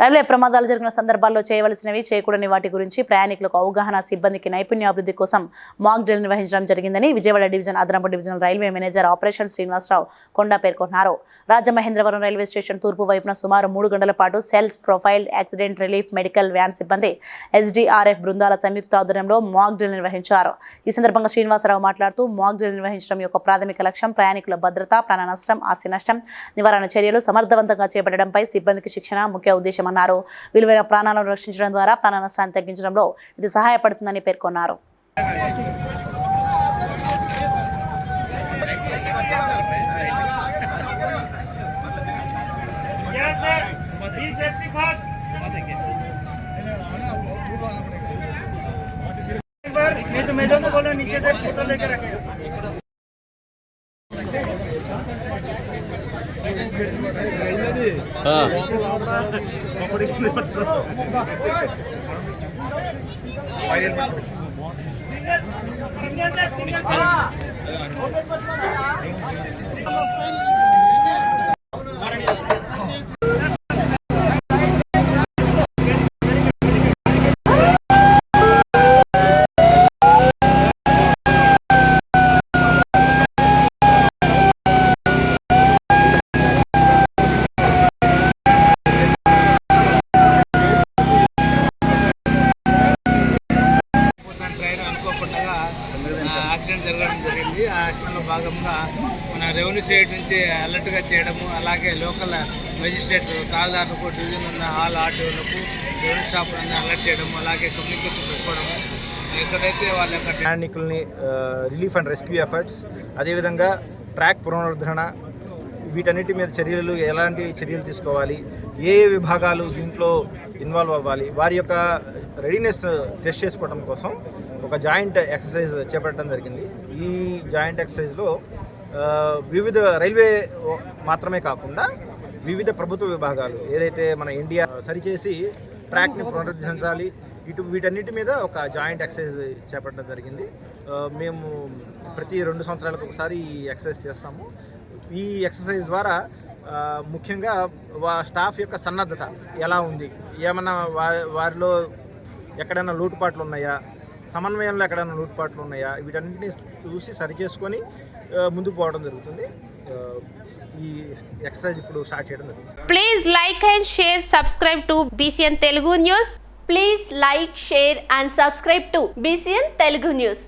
Railway ప్రమాదాలు జరిగిన సందర్భాల్లో చేయవలసినవి చేయకూడని వాటి గురించి ప్రయాణికులకు అవగాహన సిబ్బందికి నైపుణ్యాభివృద్ధి కోసం మాక్ డ్రిల్ నిర్వహించడం జరిగిందని విజయవాడ డివిజన్ అదనపు divisional railway manager operation Srinivasarao Konda పేర్కొన్నారు. రాజమహేంద్రవరం రైల్వే స్టేషన్ తూర్పు వైపున సుమారు మూడు గంటల పాటు self propelled accident relief medical van సిబ్బంది ఎస్డీఆర్ఎఫ్ బృందాల సంయుక్త ఆధ్వర్యంలో మాక్ డ్రిల్ నిర్వహించారు. ఈ సందర్భంగా శ్రీనివాసరావు మాట్లాడుతూ మాక్ డ్రిల్ నిర్వహించడం యొక్క ప్రాథమిక లక్ష్యం ప్రయాణికుల భద్రత ప్రాణ నష్టం ఆస్తి నష్టం నివారణ చర్యలు సమర్థవంతంగా చేపట్టడంపై సిబ్బందికి శిక్షణ ముఖ్య ఉద్దేశం ఉద్దేశమన్నారు విలువైన ప్రాణాలను రక్షించడం ద్వారా ప్రాణ నష్టాన్ని తగ్గించడంలో ఇది సహాయపడుతుందని పేర్కొన్నారు यहाँ से बी सेफ्टी फर्स्ट एक बार नहीं तो मेजर को बोलो नीचे से फोटो लेके रखेगा సింగల్ సింగల్ యాక్సిడెంట్ జరగడం జరిగింది. ఆ యాక్సిడెంట్లో భాగంగా మన రెవెన్యూ సైడ్ నుంచి అలర్ట్గా చేయడము అలాగే లోకల్ మెజిస్ట్రేట్ కాలదారులకు డివిజన్ ఉన్న ఆల్ ఆర్టీఓలకు రెవెన్యూ స్టాఫ్లను అలర్ట్ చేయడము అలాగే కమ్యూనికేషన్ పెట్టుకోవడము. ఎక్కడైతే వాళ్ళ యొక్క ప్రయాణికుల్ని రిలీఫ్ అండ్ రెస్క్యూ ఎఫర్ట్స్ అదేవిధంగా ట్రాక్ పునరుద్ధరణ వీటన్నిటి మీద చర్యలు ఎలాంటి చర్యలు తీసుకోవాలి ఏ ఏ విభాగాలు దీంట్లో ఇన్వాల్వ్ అవ్వాలి వారి యొక్క రెడీనెస్ టెస్ట్ చేసుకోవడం కోసం ఒక జాయింట్ ఎక్సర్సైజ్ చేపట్టడం జరిగింది. ఈ జాయింట్ ఎక్సర్సైజ్లో వివిధ రైల్వే మాత్రమే కాకుండా వివిధ ప్రభుత్వ విభాగాలు ఏదైతే మన ఇండియా సరిచేసి ట్రాక్ని పునరుద్ధరించాలి ఇటు వీటన్నిటి మీద ఒక జాయింట్ ఎక్సర్సైజ్ చేపట్టడం జరిగింది. మేము ప్రతి రెండు సంవత్సరాలకు ఒకసారి ఈ ఎక్సర్సైజ్ చేస్తాము. ఈ ఎక్సర్సైజ్ ద్వారా ముఖ్యంగా వా స్టాఫ్ యొక్క సన్నద్ధత ఎలా ఉంది? ఏమన్నా వా- వారిలో ఎక్కడైనా లోటుపాట్లు ఉన్నాయా? సమన్వయంలో ఎక్కడైనా లోటుపాట్లు ఉన్నాయా? వీటన్నిటిని చూసి సరిచేసుకొని ముందుకు పోవడం జరుగుతుంది. ఈ ఎక్సర్సైజ్ ఇప్పుడు స్టార్ట్ చేయడం జరుగుతుంది. Please like and share subscribe to BCN Telugu news please like share and subscribe to BCN Telugu news